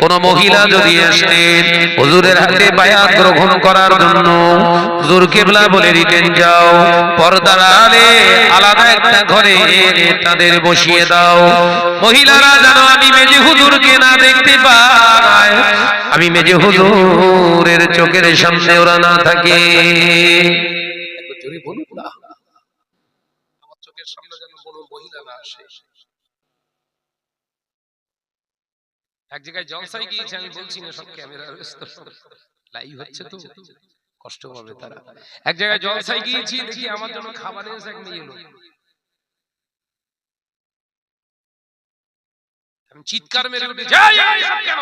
কোন মহিলা যদি আসতেন, হুজুরের হাতে বায়াত গ্রহণ করার জন্য হুজুর কেবলা বলে দিতেন, যাও, পর্দার আড়ালে আলাদা একটা ঘরে তাদের বসিয়ে দাও। মহিলারা যেন আমি মেজে হুজুরকে না দেখতে পাই আমি মেজে হুজুরের চোখের সামনে ওরা না থাকে। বলুন না আমার চোখের সামনে যেন কোনো মহিলা না আসে এক জায়গায় জলসাই গিয়েছে আমি বলছি না সব ক্যামেরা লাইভ হচ্ছে তো? কষ্ট পাবে তারা। এক জায়গায় জলসাই গিয়েছি দেখি আমার জন্য খাবার এক এলো আমি চিৎকার মেরে উঠে যাই সব কেন?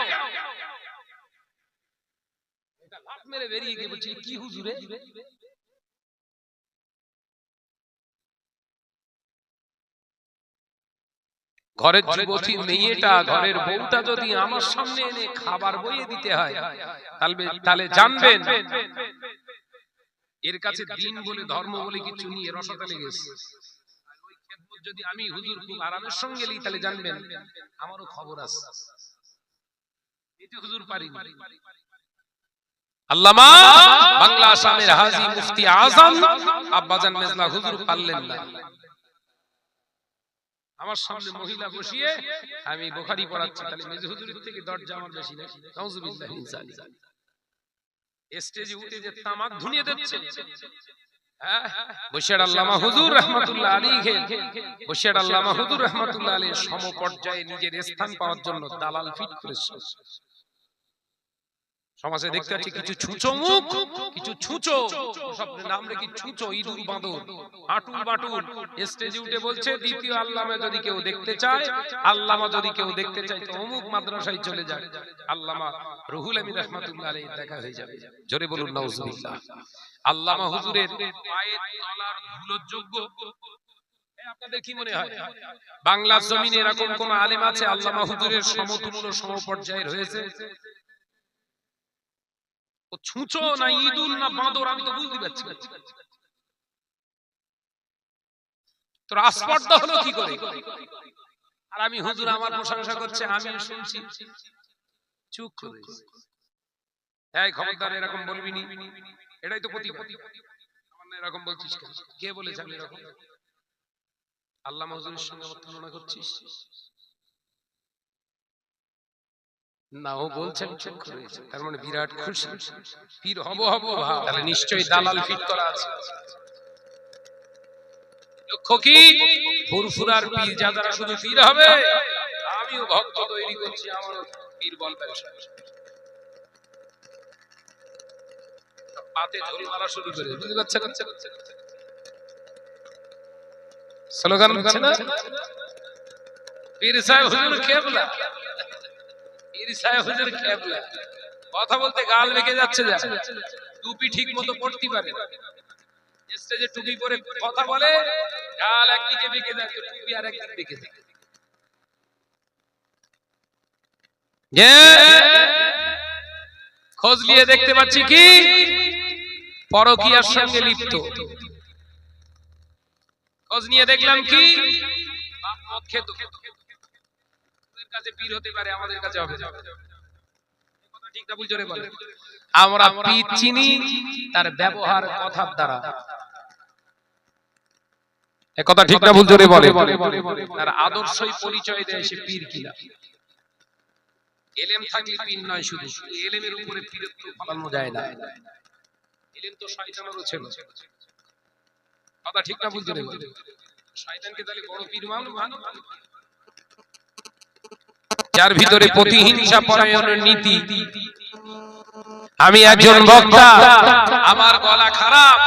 এটা মেরে বেরিয়ে গিয়ে বলছি কি হুজুরে? ঘরের যুবতী মেয়েটা ঘরের বউটা যদি আমার সামনে এনে খাবার বইয়ে দিতে হয় তাহলে জানবেন। এর কাছে দিন বলে ধর্ম বলে কিছু নিয়ে রসতা লেগেছে যদি আমি হুজুর খুব আরামের সঙ্গে নিই তাহলে জানবেন আমারও খবর আছে। এতে হুজুর পারি আল্লামা বাংলা আসামের হাজি মুফতি আজম আব্বাজান মেজলা হুজুর পারলেন না। আমার সামনে মহিলা বসিয়ে আমি বোখারি পড়াচ্ছি, তাহলে মেজে হুজুরের থেকে দরজা আমার বেশি না স্টেজে উঠে যে তামাক ধুনিয়ে দিচ্ছে। হ্যাঁ সমপর্যায়ে নিজের স্থান পাওয়ার জন্য দালাল ফিট করেছে। সমাজে দেখতে পাচ্ছি কিছু ছুঁচো মুখ কিছু ছুঁচো। সব নাম রেখে ছুঁচো ইঁদুর বাঁদর। হাঁটুল বাটুল স্টেজে উঠে বলছে দ্বিতীয় আল্লামা যদি কেউ দেখতে চায় আল্লামা যদি কেউ দেখতে চায় তো অমুক মাদ্রাসায় চলে যায় আল্লামা রুহুল আমিন রহমাতুল্লাহ আলাইহি দেখা হয়ে যাবে। জোরে বলুন নাউজুবিল্লাহ। আল্লামা হুজুরের পায়ের তলার ধুলোর যোগ্য আপনাদের কি মনে হয়? বাংলার জমিনে এরকম কোন আলেম আছে? আল্লামা হুজুরের সমতুল্য সমপর্যায়ের হয়েছে? ও ছুঁচো না ইঁদুর না বাঁদর আমি তো বুঝতে পারছি। তোর আস্পর্ধা হলো কি করে? আর আমি হুজুর আমার প্রশংসা করছে আমি শুনছি। চুপ এই খবরদার এরকম বলবি নি? এটাই তো প্রতিবাদ। এরকম বলছিস কে বলেছে আমি এরকম? আল্লাহ হুজুরের সঙ্গে আমার তুলনা করছিস? না ও বলছেন তার মানে বিরাট খুশি। পীর হব হব ভাব তাহলে নিশ্চয়ই দালাল ফিট করা আছে। লক্ষ্য কি? ফুরফুরার পীর যারা শুধু পীর হবে আমিও ভক্ত তৈরি করছি আমার পীর বলবেন পাতে ঝোল মারা শুরু করে বুঝতে পারছেন? স্লোগান হচ্ছে না? পীর সাহেব হুজুর কেবলা? কথা বলতে গাল বেঁকে যাচ্ছে যা টুপি ঠিক মতো পড়তে পারে স্টেজে টুপি পরে কথা বলে, গাল একদিকে বেঁকে তো টুপি আর একদিকে খোঁজ নিয়ে দেখতে পাচ্ছি কি? পরকিয়ার সঙ্গে লিপ্ত। খোঁজ নিয়ে দেখলাম কি? কাছে পীর হতে পারে, আমাদের কাছে হবে। না। আমরা পীর চিনি, তার ব্যবহার কথার দ্বারা। এ কথা ঠিক না, ভুল জোরে বলে তার আদর্শই পরিচয় দেয় সে পীর কিনা। এলেম থাকলে পীর নয় শুধু। এলেমের উপরে পীরত্ব ফলানো যায় না। এলেম তো শয়তানেরও ছিল। কথা ঠিক না, ভুল জোরে বলে শয়তানকে তাহলে বড় পীর মানো মানো যার ভিতরে প্রতিহিংসা পরায়ণের নীতি। আমি একজন বক্তা। আমার গলা খারাপ।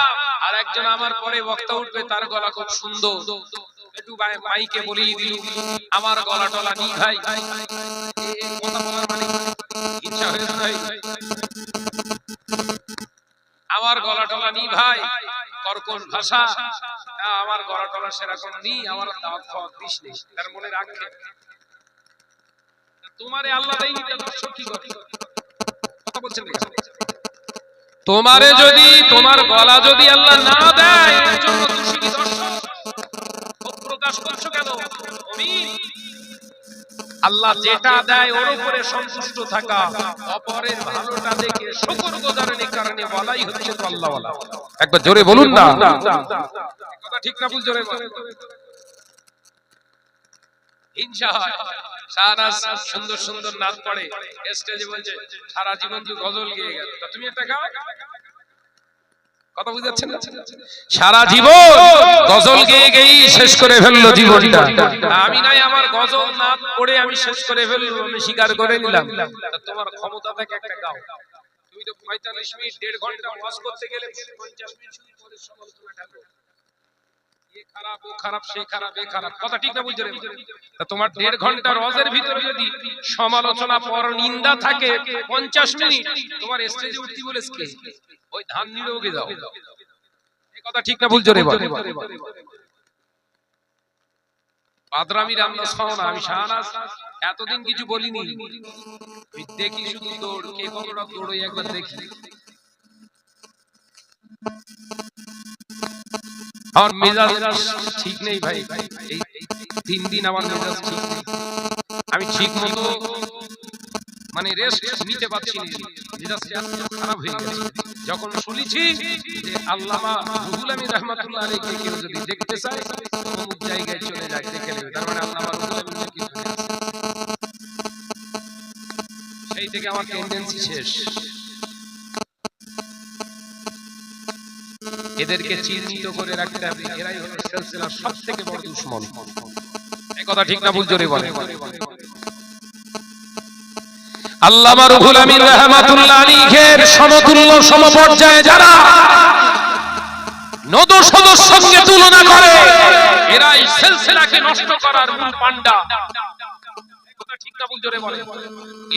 আর একজন আমার পরে বক্তা উঠবে তার গলা খুব সুন্দর। একটু মাইকে বলেই দিল আমার গলা টলা নি ভাই। আমার গলা টলা নি ভাই। কর্কশ ভাষা। আমার গলা টলা সেরকম নি আমার দাওয়াত খাওয়া দিস তার মনে রাখে। তোমারে আল্লাহ দেয়নি করে কথা? বলছেন তোমারে যদি তোমার গলা যদি আল্লাহ না দেয় এর জন্য দোষী কি দর্শক? প্রকাশ করছ কেন? অমিন আল্লাহ যেটা দেয় ওর উপরে সন্তুষ্ট থাকা। অপরের ভালোটা দেখে শুকর গোজারণের কারণে বলাই হচ্ছে তো আল্লাহ ওয়ালা একবার জোরে বলুন না। কথা ঠিক না ভুল জোরে। হিংসা হয় সারা সুন্দর সুন্দর নাচ পড়ে স্টেজে বলছে সারা জীবন তুই গজল গেয়ে গেল। তুমি একটা গাও। কথা বুঝাচ্ছেন সারা জীবন গজল গেয়ে গেয়েই শেষ করে ফেলল জীবনটা। আমি নাই আমার গজল নাচ পড়ে আমি শেষ করে ফেলব আমি স্বীকার করে নিলাম। তোমার ক্ষমতা থেকে একটা গাও। তুমি তো পঁয়তাল্লিশ মিনিট দেড় ঘণ্টা করতে গেলে পঞ্চাশ মিনিট শুধু পরে সমালোচনা ঢালো। এ খারাপ ও খারাপ সে খারাপ এ খারাপ। কথা ঠিক না বুঝতে তোমার দেড় ঘণ্টা রজের ভিতরে যদি সমালোচনা পর নিন্দা থাকে পঞ্চাশ মিনিট তোমার স্টেজে উঠতে বলে কে ওই ধান নিরোগে যাও এ কথা ঠিক না ভুল জোরে বাদরামি রামদাস খাও না আমি শাহনাজ। এতদিন কিছু বলিনি। দেখি শুধু দৌড় কে কতটা দৌড়ই একবার দেখি। আমার মেজাজ ঠিক নেই ভাই। এই তিন দিন আমার মেজাজ ঠিক নেই। আমি ঠিক মতো মানে রেস্ট নিতে পারছি খারাপ হয়ে গেছে। যখন শুনেছি যে আল্লামা রুহুল আমিন রহমাতুল্লাহ আলাইহি কেউ যদি দেখতে চায়, অমুক জায়গায় চলে যায়, দেখে নেবে। তার মানে আল্লামা রুহুল সেই থেকে আমার টেন্ডেন্সি শেষ। এদেরকে চিহ্নিত করে রাখতে হবে। এরাই হলো সিলসিলার সব থেকে বড় দুশ্মন। এই কথা ঠিক না ভুল জোরে বলে আল্লামা রুহুল আমিন রহমাতুল্লাহ আলাইহির সমতুল্য সমপর্যায়ে যারা নদ সদস্য সঙ্গে তুলনা করে, এরাই সিলসিলাকে নষ্ট করার মূল পান্ডা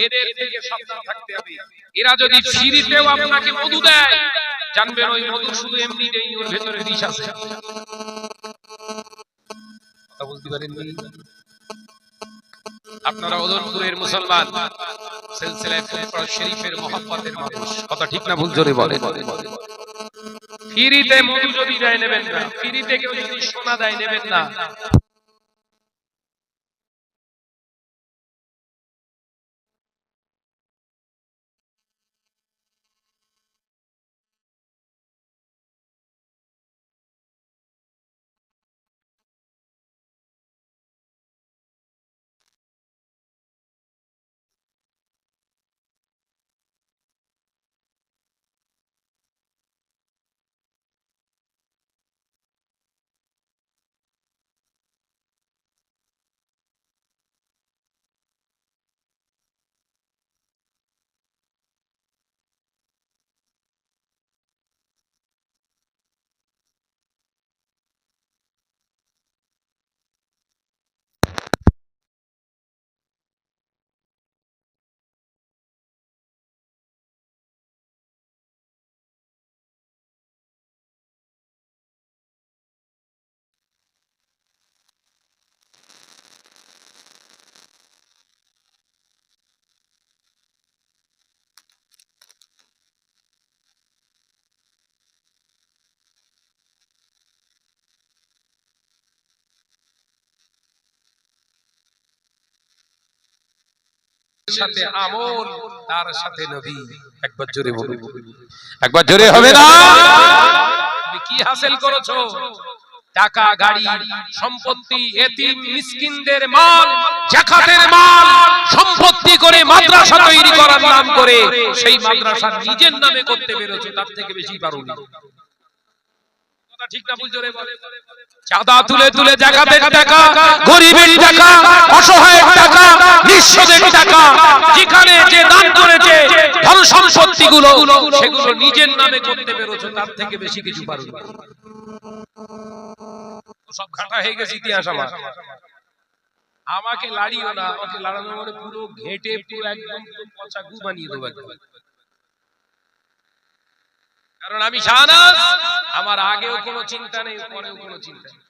এদের থেকে সাবধান থাকতে হবে। এরা যদি ফ্রিতেও আপনাকে মধু দেয় জানবেন ওই মধু শুধু এমনি নেই ওর ভেতরে বিষ আছে। কথা বুঝতে পারেননি? আপনারা ওদনপুরের মুসলমান, সিলসিলায় ফুরফুরা শরীফের মহব্বতের মানুষ। কথা ঠিক না ভুল জোরে বলে ফ্রিতে মধু যদি দেয় নেবেন না, ফ্রিতে কেউ যদি সোনা দেয় নেবেন না। সাথে আমল তার সাথে নবী। একবার জোরে বলুন। একবার জোরে হবে না? তুমি কি হাসিল করেছ? টাকা গাড়ি সম্পত্তি এতিম মিসকিনদের মাল জাকাতের মাল সম্পত্তি করে মাদ্রাসা তৈরি করার নাম করে সেই মাদ্রাসা নিজের নামে করতে পেরেছ তার থেকে বেশি ঠিক না চাঁদা তুলে তুলে টাকা, গরিবের টাকা অসহায়ের টাকা নিঃস্বদের টাকা, যেখানে যে দান করেছে, ধন সম্পত্তি গুলো সেগুলো নিজের নামে করতে তার থেকে বেশি কিছু সব ঘাটা হয়ে গেছে ইতিহাস আমার। আমাকে লাড়িও না, আমাকে লাড়ানো মানে পুরো ঘেটে পুরো একদম পচা গু বানিয়ে দেবো একদম। কারণ আমি শাহনাজ আমার আগেও কোনো চিন্তা নেই, পরেও কোনো চিন্তা নেই?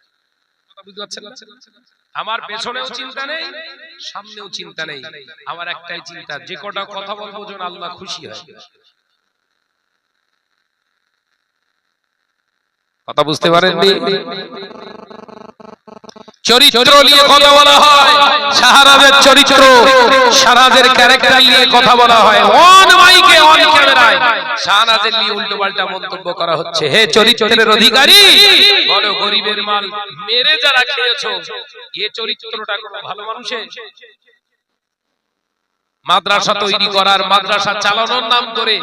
আমার পেছনেও চিন্তা নেই, সামনেও চিন্তা নেই। আমার একটাই চিন্তা, যে কটা কথা বলব যেন আল্লাহ খুশি হয়। কথা বুঝতে পারেননি? চরিত্র নিয়ে কথা বলা হয়। শাহরাজের চরিত্র শাহরাজের ক্যারেক্টার নিয়ে কথা বলা হয়। অন মাইকে অন ক্যামেরায় শাহরাজের নিয়ে উল্টো পাল্টা মন্তব্য করা হচ্ছে। হে চরিত্রের অধিকারী বলো গরিবের মাল মেরে যারা খেয়েছো, এ চরিত্রটা কোনো ভালো মানুষের? মাদ্রাসা তৈরি করার মাদ্রাসা চালানোর নাম করে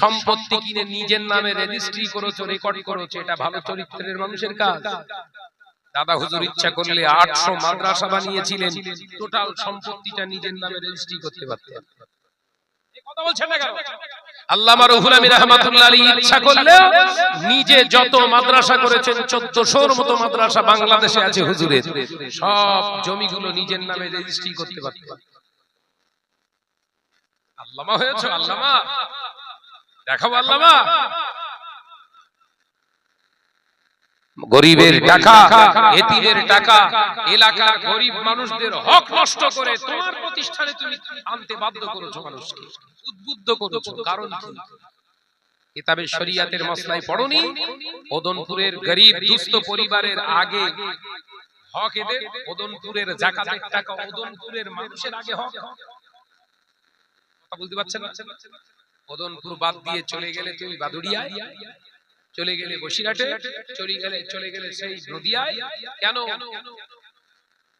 সম্পত্তি কিনে নিজের নামে রেজিস্ট্রি করেছ রেকর্ড করেছ, এটা ভালো চরিত্রের মানুষের কাজ। দাদা হুজুর ইচ্ছা করলে আটশো মাদ্রাসা বানিয়েছিলেন। টোটাল সম্পত্তিটা নিজের নামে রেজিস্ট্রি করতে পারতেন। কথা বলছেন না কেন? আল্লামা রুহুল আমিন রহমাতুল্লাহ আলী ইচ্ছা করলে নিজে যত মাদ্রাসা করেছেন চোদ্দশোর মতো মাদ্রাসা বাংলাদেশে আছে হুজুরের। সব জমিগুলো নিজের নামে রেজিস্ট্রি করতে পারতেন। আল্লামা হয়েছে আল্লামা। দেখাবো আল্লামা। গরিবের টাকা এতিমের টাকা এলাকার গরিব মানুষদের হক নষ্ট করে তোমার প্রতিষ্ঠানে তুমি আনতে বাধ্য করেছ মানুষকে। উদ্বুদ্ধ করেছ। কারণ কি? কিতাবে শরিয়াতের মসলায় পড়নি? ওদনপুরের গরিব দুস্থ পরিবারের আগে হক এদের ওদনপুরের জাকাতের টাকা ওদনপুরের মানুষের আগে হক। কথা বুঝতে পারছেন ওদনপুর বাদ দিয়ে চলে গেলে তুমি বাদুড়িয়ায়? চলে গেলে বসিরহাটে, চলে গেলে চলে গেলে সেই নদিয়ায়? কেন?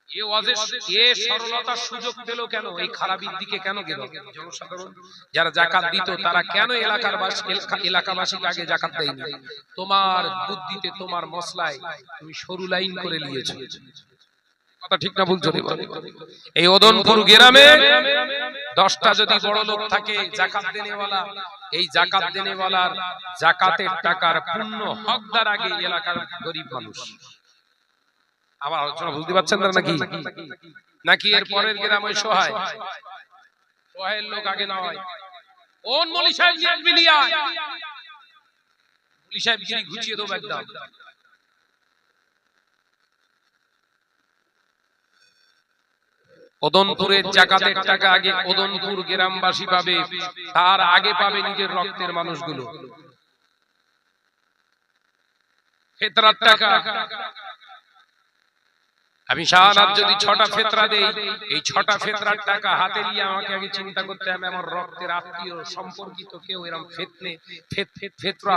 এ এ সুযোগ পেল কেন? এই খারাপির দিকে কেন গেল? জনসাধারণ যারা জাকাত দিত, তারা কেন এলাকার বাস- এলাকাবাসীকে আগে জাকাত দেয়নি? তোমার বুদ্ধিতে, তোমার মশলায় তুমি সরু লাইন করে নিয়েছো। কথা ঠিক না ভুল এই ওদনপুর গ্রামে দশটা যদি বড় লোক থাকে জাকাত দেনেওয়ালা এই জাকাত দেনেওয়ালার জাকাতের টাকার পূর্ণ হকদার আগে এলাকার গরিব মানুষ। আবার আলোচনা বুঝতে পারছেন না নাকি? নাকি? এর পরের গ্রাম ওই সহায়? সহায়ের লোক আগে না হয়। কোন মলি সাহেব নিয়ে আসবি মলি সাহেব ঘুচিয়ে দেবো একদম। ওদনপুরের জাকাতের টাকা আগে ওদনপুর গ্রামবাসী পাবে তার আগে পাবে নিজের রক্তের মানুষগুলো। ফেতরার টাকা। আমি শাহানাত যদি ছটা ফেতরা দেই এই ছটা ফেতরার টাকা হাতে নিয়ে আমাকে আগে চিন্তা করতে হবে আমার রক্তের আত্মীয় সম্পর্কিত কেউ এরকম ফেতনে ফেত ফেত ফেতরা।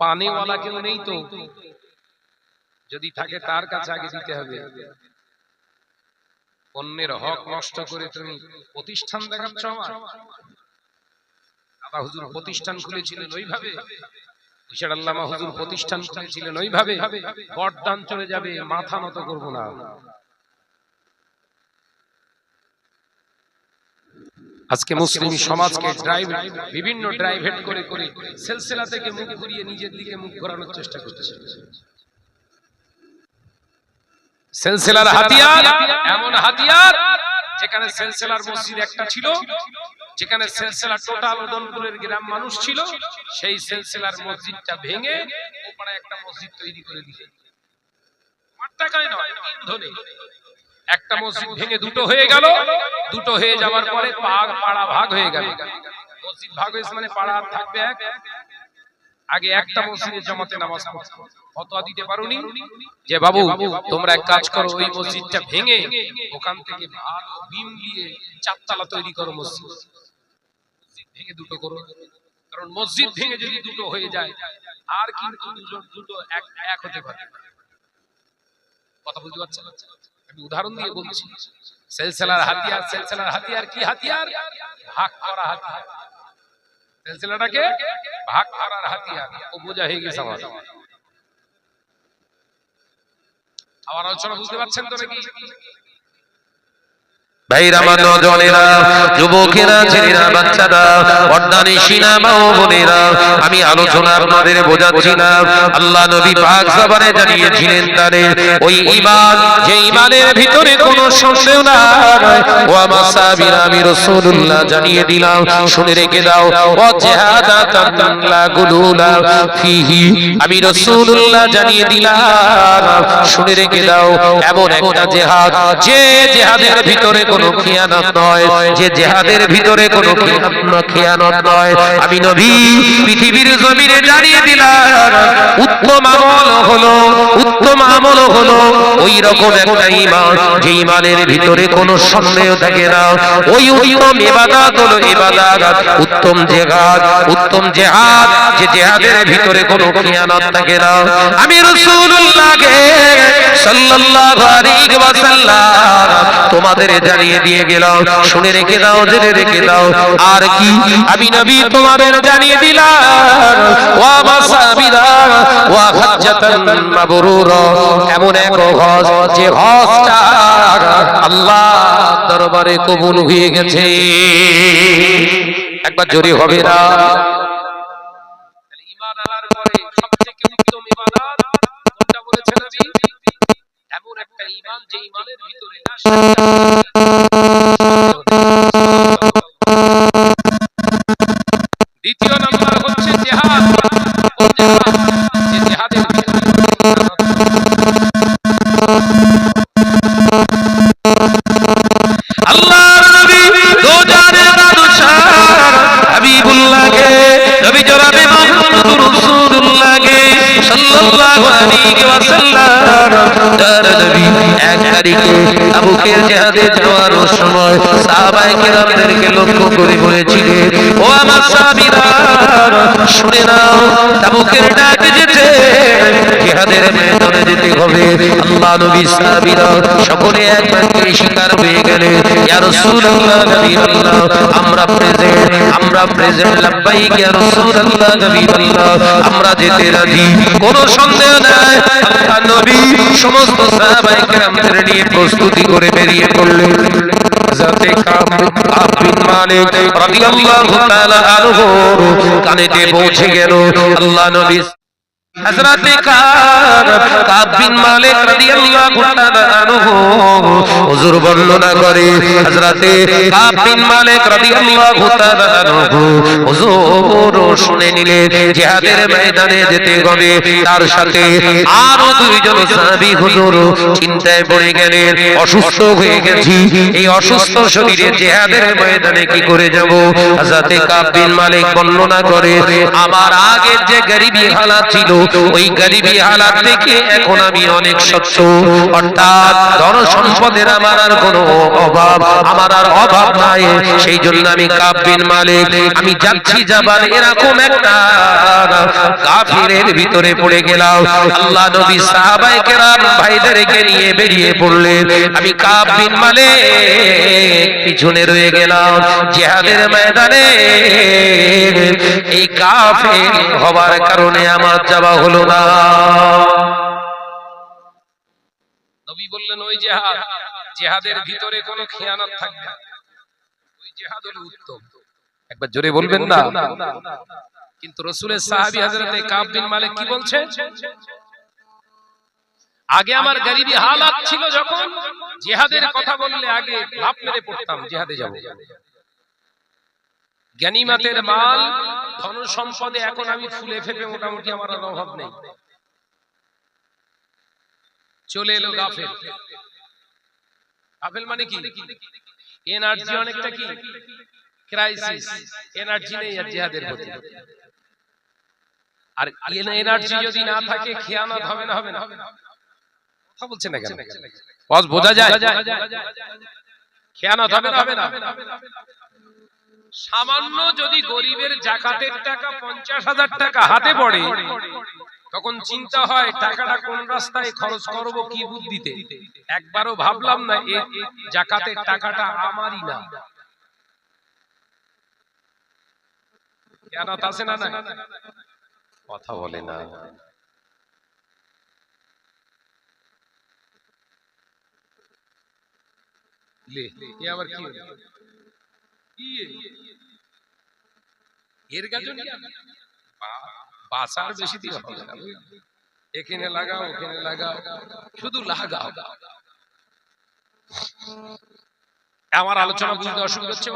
পানেওয়ালা কেউ নেই তো? যদি থাকে তার কাছে আগে দিতে হবে। অন্যের হক নষ্ট করে তুমি প্রতিষ্ঠান দেখাচ্ছ আমার? দাদা হুজুর প্রতিষ্ঠান খুলেছিলেন ওইভাবে। ঈশ্বর আল্লামা হুজুর প্রতিষ্ঠান খুলেছিলেন ওইভাবে। চলে যাবে মাথা নত করব না। আজকে মুসলিম সমাজকে ড্রাইভ বিভিন্ন ড্রাইভেট করে করে সেলসেলা থেকে মুখ ঘুরিয়ে নিজের দিকে মুখ ঘোরানোর চেষ্টা করতেছে। সেলসেলার হাতিয়ার এমন হাতিয়ার যেখানে সেলসেলার মসজিদ একটা ছিল যেখানে সেলসেলার টোটাল উদনপুরের গ্রাম মানুষ ছিল সেই সেলসেলার মসজিদটা ভেঙে ওপারে একটা মসজিদ তৈরি করে দিলে। টাকায় নয় ইন্ধনে একটা মসজিদ ভেঙে দুটো হয়ে গেল দুটো হয়ে যাওয়ার পরে পা- পাড়া ভাগ হয়ে গেল। মসজিদ ভাগ হয়েছে মানে পাড়া থাকবে এক। আগে একটা মসজিদে জমাতে নামাজ পড়তো ফতোয়া দিতে পারোনি? যে বাবু তোমরা এক কাজ করো ওই মসজিদটা ভেঙে ওখান থেকে ভালো বিম দিয়ে চারতলা তৈরি করো মসজিদ। মসজিদ ভেঙে দুটো করো। কারণ মসজিদ ভেঙে যদি দুটো হয়ে যায় আর কিন্তু দুজন দুটো এক এক হতে পারে। কথা বুঝতে পারছেন? আমি উদাহরণ দিয়ে বলছি সেলসেলার হাতিয়ার সেলসেলার হাতিয়ার কি হাতিয়ার? ভাগ করা হাতিয়ার। সিলসিলাটাকে ভাগ করার হাতিয়ার। ও বোঝা হয়ে গেছে আমার। আমার আলোচনা বুঝতে পারছেন তো নাকি? ভাইরা আমার নজনেরা যুবকেরা ছেলেরা বাচ্চারা বর্দানি মা ও বোনেরা আমি আলোচনা আপনাদের বোঝাচ্ছি না। আল্লাহ নবী পাক জানিয়েছিলেন তারে ওই ঈমান যে ঈমানের ভিতরে কোনো সন্দেহ নাই। ও আমার সাহাবীরা আমি রাসূলুল্লাহ জানিয়ে দিলাম শুনে রেখে দাও। ও জিহাদাতান লা গুলুলা ফিহি আমি রাসূলুল্লাহ জানিয়ে দিলাম শুনে রেখে দাও। এমন একটা জিহাদ যে জিহাদের ভিতরে কোনো কোনো খেয়ানত নয়, যে জেহাদের ভিতরে কোনো খেয়ানত- নয়। আমি নবী, পৃথিবীর জমিনে জানিয়ে দিলাম, উত্তম আমল হলো, উত্তম আমল হলো ওই রকম একটা ইমান যে ইমানের ভিতরে কোনো সন্দেহ থাকে না। ওই উত্তম ইবাদত হলো ইবাদত, উত্তম জেহাদ উত্তম জেহাদ, যে জেহাদের ভিতরে কোনো খেয়ানত থাকে না। আমি রাসূলুল্লাহকে সাল্লাল্লাহু আলাইহি ওয়াসাল্লাম তোমাদের জানিয়ে দিয়ে গেলাম শুনে রেখে দাও, জেনে রেখে দাও। আর কি আমি নবী তোমাদের জানিয়ে দিলাম। এমন এক হজ, যে হজটা আল্লাহ দরবারে কবুল হয়ে গেছে। একবার জোরে হবে না? ভিতরে না জিহাদে যাওয়ার সময় সাহাবায়ে কেরামদেরকে লক্ষ্য করে বলেছিলেন, ও আমার সাহাবীরা শুনে নাও, তাবুকের ডাক যেতে জিহাদের ময়দানে যেতে হবে। আল্লাহ নবী সাহাবীরা সকলে এক বাক্যে স্বীকার হয়ে গেলে ইয়া রাসূলুল্লাহ নবীল্লাহ আমরা প্রেজেন্ট আমরা প্রেজেন্ট লাব্বাইক, ইয়া রাসূলুল্লাহ নবীল্লাহ আমরা যেতে রাজি। কোনো সন্দেহ নাই, আল্লাহ নবী সমস্ত সাহাবায়ে কেরামদের নিয়ে প্রস্তুতি করে বেরিয়ে পড়লেন। যাতে কাব বিন মালিক রাদিয়াল্লাহু তাআলা আনহু কানেতে পৌঁছে গেল। আল্লাহ নবী শুনে জিহাদের ময়দানে যেতে তার সাথে আরও দুইজন হুজুর চিন্তায় পড়ে গেলেন, অসুস্থ হয়ে গেছি। এই অসুস্থ শরীরে জিহাদের ময়দানে কি করে যাব? হযরত কাব মালিক বর্ণনা করে। আমার আগের যে গরিবী হালাত ছিল ওই হালাত থেকে এখন আমি অনেক অর্থাৎ ধন সম্পদের আমার আর অভাব, আমার আর অভাব নাই। সেই জন্য আমি মালিক, আমি যাচ্ছি যাবার এরকম একটা কাফিরের ভিতরে পড়ে গেলাম। আল্লাহ নবী কেরাম ভাইদেরকে নিয়ে বেরিয়ে পড়লেন। আমি পিছনে রয়ে গেলাম ময়দানে। এই কাফের হবার কারণে আমার যাওয়া হলো না। নবী বললেন, ওই জেহাদ, জেহাদের ভিতরে থাকবে। ওই জেহাদ হলো উত্তম। একবার জোরে বলবেন না? কিন্তু রসুলের সাহাবী মালিক কি বলছে আগে আমার গরিবী হালাত ছিল যখন জিহাদের কথা বললে আগে লাভ মেরে পড়তাম, জিহাদে যাব। জ্ঞানীমাতের মাল ধন সম্পদে এখন আমি ফুলে ফেপে মোটামুটি আমার আর অভাব নেই। চলে এলো গাফেল। গাফেল। মানে কি? এনার্জি অনেকটা কি? ক্রাইসিস। এনার্জি নেই আর জিহাদের প্রতি। আর এনার্জি যদি না থাকে খেয়ানত হবে না হবে না কথা বলছে না কেন? বস বোঝা যায়। খেয়ানত হবে না হবে না। সামান্য যদি গরিবের জাকাতের টাকা পঞ্চাশ হাজার টাকা হাতে পড়ে তখন চিন্তা হয় টাকাটা কোন রাস্তায় খরচ করব কি বুদ্ধিতে? একবারও ভাবলাম না এ জাকাতের টাকাটা আমারই না। খেয়ানত আছে না না কথা বলে না। লে আবার কি? এর গাজন বাসার বেশি দিন হবে না এখানে লাগাও ওখানে লাগাও শুধু লাগাও। আমার আলোচনা বুঝতে অসুবিধা হচ্ছে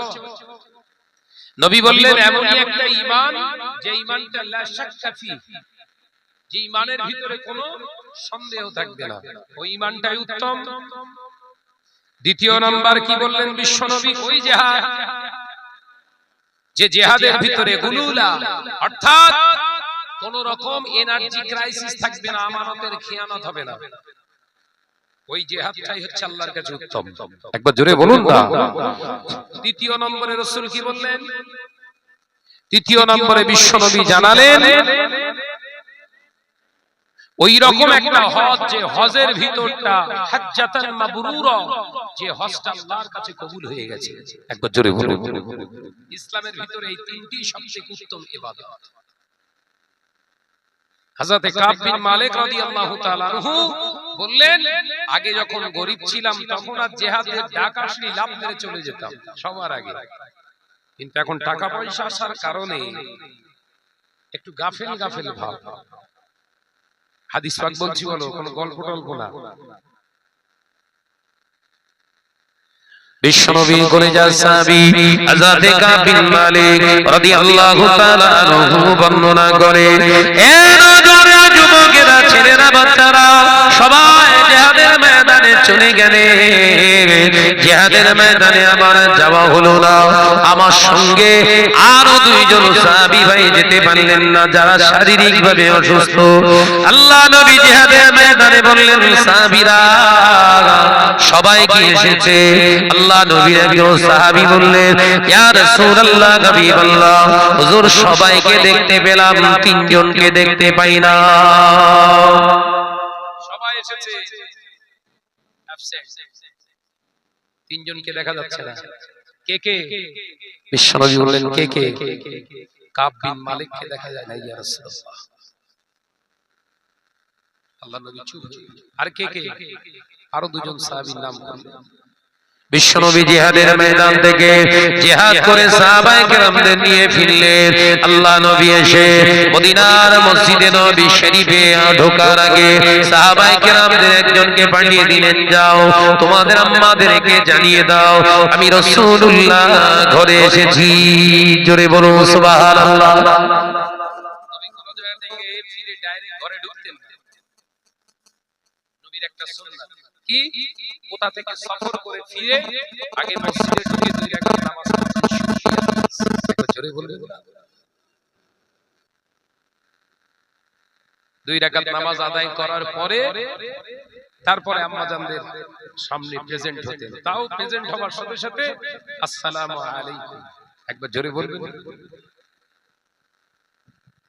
নবী বললেন এমনই একটা ঈমান যে ঈমানটা লা শাক্কা ফি। যে ঈমানের ভিতরে কোনো সন্দেহ থাকবে না। ওই ঈমানটাই উত্তম। দ্বিতীয় নাম্বার কি বললেন? বিশ্বনবী ওই জেহাদ যে জেহাদের ভিতরে গুলুলা অর্থাৎ কোন রকম এনার্জি ক্রাইসিস থাকবে না আমানতের খেয়ানত হবে না। ওই জেহাদটাই হচ্ছে আল্লাহর কাছে উত্তম। একবার জোরে বলুন না। তৃতীয় নম্বরে রসুল কি বললেন? তৃতীয় নম্বরে বিশ্বনবী জানালেন ওই রকম একটা হজ যে হজের ভিতরটা হাজ্জাতান মাবরুরা যে হজটা আল্লাহর কাছে কবুল হয়ে গেছে। একবার জোরে বলুন। ইসলামের ভিতরে এই তিনটি সবচেয়ে উত্তম ইবাদত। হযরতে কাব বিন মালিক রাদিয়াল্লাহু তাআলা আনহু বললেন আগে যখন গরিব ছিলাম তখন আর জিহাদের ডাক আসলে লাভ মেরে চলে যেতাম সবার আগে। কিন্তু এখন টাকা পয়সা আসার কারণে একটু গাফেল গাফেল ভাব। হাদিস পাক বলছি বলো কোনো গল্প টল্প না। বিশ্বনবী কলেজার সাহাবী আজাদে কাবিন মালিক রাদিয়াল্লাহু তাআলা আনহু বর্ণনা করে এ নজরে যুবকেরা ছেলেরা বাচ্চারা সবাই চলে গেলে, জিহাদের ময়দানে আমার যাওয়া হলো না। আমার সঙ্গে আরও দুইজন সাহাবী ভাই যেতে পারলেন না, যারা শারীরিকভাবে অসুস্থ। আল্লাহ নবী জিহাদের ময়দানে বললেন, সাহাবীরা, সবাই কি এসেছে? আল্লাহ নবীর একজন সাহাবী বললেন, ইয়া রাসূলুল্লাহ, হাবিবাল্লাহ, হুজুর, সবাইকে দেখতে পেলাম, তিনজনকে দেখতে পাই না। সবাই এসেছে. তিনজনকে দেখা যাচ্ছে না। কে কে? বিশ্বনবী বললেন কে কে? কাব বিন মালিককে দেখা যায় না ইয়া রাসূলুল্লাহ। আল্লাহ নবী চুপ আর কে কে? আরও দুজন সাহাবীর নাম। করলেন বিশ্বনবী জিহাদের ময়দান থেকে জিহাদ করে সাহাবায়ে কেরামদের নিয়ে ফিরলেন। আল্লাহ নবী এসে মদিনার মসজিদে নবী শরীফে ঢোকার আগে সাহাবায়ে কেরামদের একজনকে পাঠিয়ে দিলেন যাও তোমাদের আম্মাদেরকে জানিয়ে দাও আমি রাসূলুল্লাহ ঘরে এসেছি। জোরে বলো সুবহানাল্লাহ। নবী কোন জায়গা থেকে ফিরে ডাইরেক্ট ঘরে ঢুকতেন নবীর একটা সুন্নাত। কি? কোথা থেকে সফর করে ফিরে আগে মসজিদে ঢুকে দুই রাকাত নামাজ জোরে বলবেন? দুই রাকাত নামাজ আদায় করার পরে তারপরে আম্মাজানদের সামনে প্রেজেন্ট হতেন তাও প্রেজেন্ট হওয়ার সাথে সাথে আসসালামু আলাইকুম। একবার জোরে বলবেন?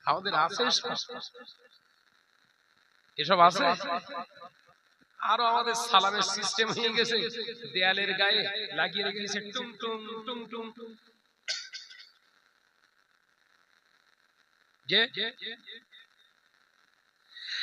আমাদের আছে? এসব আছে? আরও আমাদের সালামের সিস্টেম হয়ে গেছে। দেয়ালের গায়ে লাগিয়ে রেখেছে টুম টুম টুম টুম যে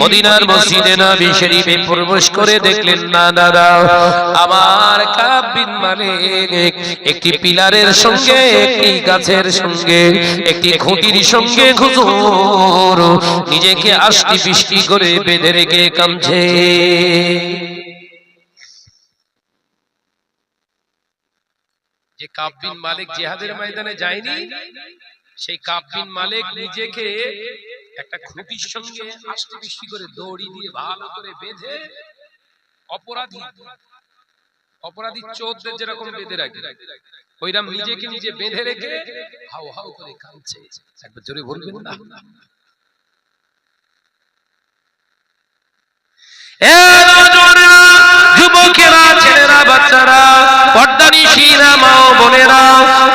মদিনার মসজিদে নবী শরীফে প্রবেশ করে দেখলেন, না দাদা আমার কাব বিন মালিক একটি পিলারের সঙ্গে, একটি গাছের সঙ্গে, একটি খুঁটির সঙ্গে হুজুর নিজেকে আষ্টি পিষ্টি করে বেঁধে রেখে কামছে যে কাব্বিন মালিক জিহাদের ময়দানে যায়নি সেই কাব্বিন মালিক নিজেকে একটা খুঁটির সঙ্গে আষ্টি বৃষ্টি করে দড়ি দিয়ে ভালো করে বেঁধে অপরাধী। অপরাধী চোরদের যেরকম বেঁধে রাখে। ওইরকম নিজেকে নিজে বেঁধে রেখে হাউ হাউ করে কাঁদছে। একবার জোরে বলবেন না? এ যুবকেরা ছেলেরা বাচ্চারা বোনেরা,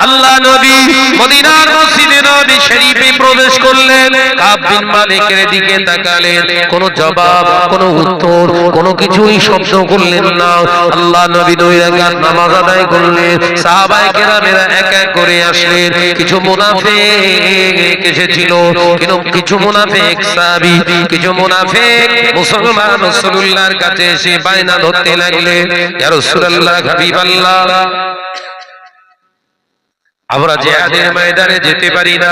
আল্লাহ নবী মদিনার মসজিদে নবী শরীফে প্রবেশ করলেন। কাব বিন মালিকের দিকে তাকালেন। কোনো জবাব, কোনো উত্তর, কোনো কিছুই শব্দ করলেন না। আল্লাহ নবী দুই রাকাত নামাজ আদায় করলেন। সাহাবায়ে কেরামেরা এক এক করে আসলেন। কিছু মুনাফিক এসেছিল, কিন্তু কিছু মুনাফিক কিছু মুনাফিক মুসলমান রাসূলুল্লাহর কাছে এসে বায়না ধরতে লাগলেন। ইয়া রাসূলুল্লাহ, হাবিবাল্লাহ। Yeah. আমরা জেহাদের ময়দানে যেতে পারি না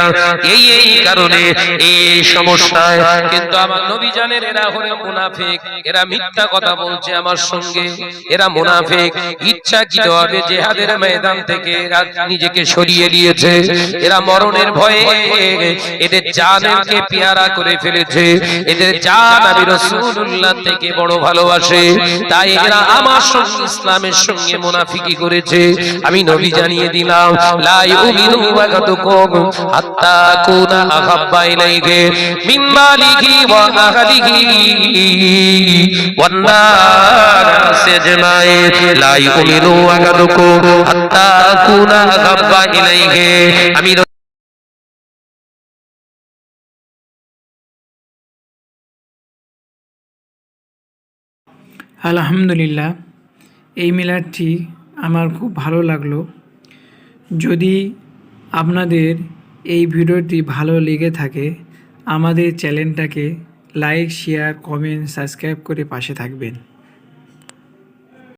এই এই কারণে এই সমস্যায় কিন্তু আমার নবী জানেন এরা হলো মুনাফিক এরা মিথ্যা কথা বলছে আমার সঙ্গে এরা মুনাফিক ইচ্ছা কি হবে জেহাদের ময়দান থেকে এরা নিজেকে সরিয়ে দিয়েছে এরা মরণের ভয়ে এদের জানকে পেয়ারা করে ফেলেছে এদের জান আমি রাসূলুল্লাহ থেকে বড় ভালোবাসে তাই এরা আমার সঙ্গে ইসলামের সঙ্গে মুনাফিকি করেছে আমি নবী জানিয়ে দিলাম লা হাত্তা কুনা আহাব্বা ইলাইহি মিন মালিহি ওয়া আহলিহি ওয়ান নাস আজমাইন লা ইউমিনু বাগাতুকুম হাত্তা কুনা আহাব্বা ইলাইহি আমি আলহামদুলিল্লাহ, এই মিলাদটি আমার খুব ভালো লাগল। যদি আপনাদের এই ভিডিওটি ভালো লেগে থাকে, আমাদের চ্যানেলটাকে লাইক, শেয়ার, কমেন্ট, সাবস্ক্রাইব করে পাশে থাকবেন।